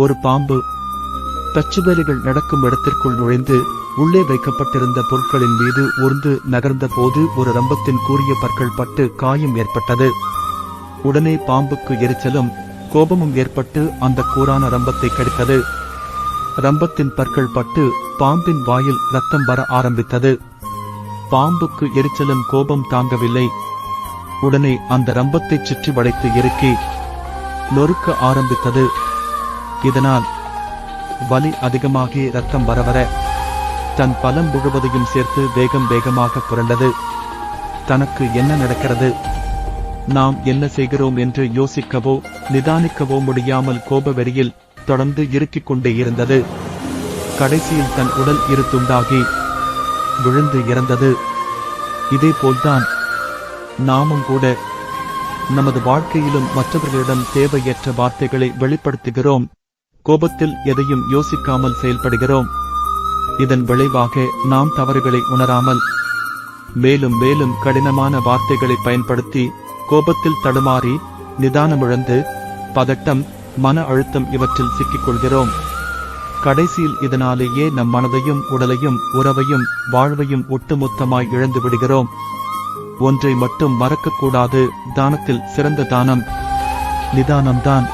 ஒரு பாம்பு. தச்சுவேலிகள் நடக்கும் இடத்திற்குள் நுழைந்து உள்ளே வைக்கப்பட்டிருந்த பொருட்களின் மீது உருந்து நகர்ந்த போது ஒரு ரம்பத்தின் கூறிய பற்கள் பட்டு காயம் ஏற்பட்டது. உடனே பாம்புக்கு எரிச்சலும் கோபமும் ஏற்பட்டு அந்த கூரான ரம்பத்தை கடித்தது. ரம்பத்தின் பற்கள் பட்டு பாம்பின் வாயில் ரத்தம் வர ஆரம்பித்தது. பாம்புக்கு எரிச்சலும் கோபம் தாங்கவில்லை. உடனே அந்த ரம்பத்தைச் சுற்றி வளைத்து இறுக்கி நொறுக்க ஆரம்பித்தது. இதனால் வலி அதிகமாகி ரத்தம் வர வர தன் பலம் முழுவதையும் சேர்த்து வேகம் வேகமாக புரண்டது. தனக்கு என்ன நடக்கிறது? நாம் என்ன செய்கிறோம் என்று யோசிக்கவோ நிதானிக்கவோ முடியாமல் கோப வெறியில் தொடர்ந்து இருக்கிக் கொண்டே இருந்தது. கடைசியில் தன் உடல் இரு துண்டாகி விழுந்து இறந்தது. இதே போல்தான் நாமும் கூட நமது வாழ்க்கையிலும் மற்றவர்களிடம் தேவையற்ற வார்த்தைகளை வெளிப்படுத்துகிறோம். கோபத்தில் எதையும் யோசிக்காமல் செயல்படுகிறோம். இதன் விளைவாக நாம் தவறுகளை உணராமல் மேலும் மேலும் கடினமான வார்த்தைகளை பயன்படுத்தி கோபத்தில் தடுமாறி நிதானமிழந்து பதட்டம் மன அழுத்தம் இவற்றில் சிக்கிக் கொள்கிறோம் கடைசியில் இதனாலேயே நம் மனதையும் உடலையும் உறவையும் வாழ்வையும் ஒட்டுமொத்தமாய் இழந்து விடுகிறோம். ஒன்றை மட்டும் மறக்கக்கூடாது. தானத்தில் சிறந்த தானம். நிதானம்தான்.